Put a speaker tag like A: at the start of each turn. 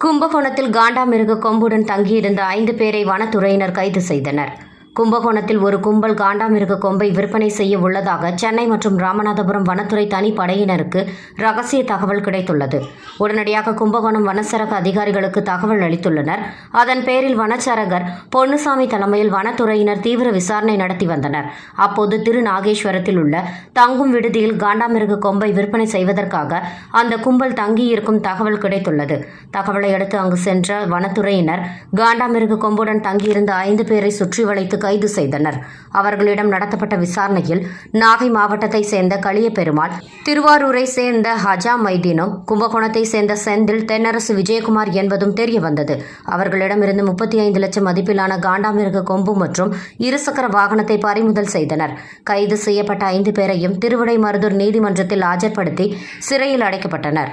A: கும்பகோணத்தில் காண்டாமிருக கொம்புடன் தங்கியிருந்த ஐந்து பேரை வனத்துறையினர் கைது செய்தனர். கும்பகோணத்தில் ஒரு கும்பல் காண்டாமிருக கொம்பை விற்பனை செய்ய உள்ளதாக சென்னை மற்றும் ராமநாதபுரம் வனத்துறை தனிப்படையினருக்கு ரகசிய தகவல் கிடைத்துள்ளது. உடனடியாக கும்பகோணம் வனச்சரக அதிகாரிகளுக்கு தகவல் அளித்துள்ளனர். அதன் பேரில் வனச்சரகர் பொன்னுசாமி தலைமையில் வனத்துறையினர் தீவிர விசாரணை நடத்தி வந்தனர். அப்போது திரு நாகேஸ்வரத்தில் உள்ள தங்கும் விடுதியில் காண்டாமிருக கொம்பை விற்பனை செய்வதற்காக அந்த கும்பல் தங்கியிருக்கும் தகவல் கிடைத்துள்ளது. தகவலை அடுத்து அங்கு சென்ற வனத்துறையினர் காண்டாமிருக கொம்புடன் தங்கியிருந்த ஐந்து பேரை சுற்றி வளைத்து கைது செய்தனர். அவர்களிடம் நடத்தப்பட்ட விசாரணையில் நாகை மாவட்டத்தை சேர்ந்த களியபெருமாள் திருவாரூரை சேர்ந்த ஹஜா மைதீனும் கும்பகோணத்தை சேர்ந்த செந்தில் தென்னரசு விஜயகுமார் என்பதும் தெரிய வந்தது அவர்களிடமிருந்து முப்பத்தி ஐந்து லட்சம் மதிப்பிலான காண்டாமிருக கொம்பு மற்றும் இருசக்கர வாகனத்தை பறிமுதல் செய்தனர். கைது செய்யப்பட்ட ஐந்து பேரையும் திருவிடைமருதூர் நீதிமன்றத்தில் ஆஜர்படுத்தி சிறையில் அடைக்கப்பட்டனர்.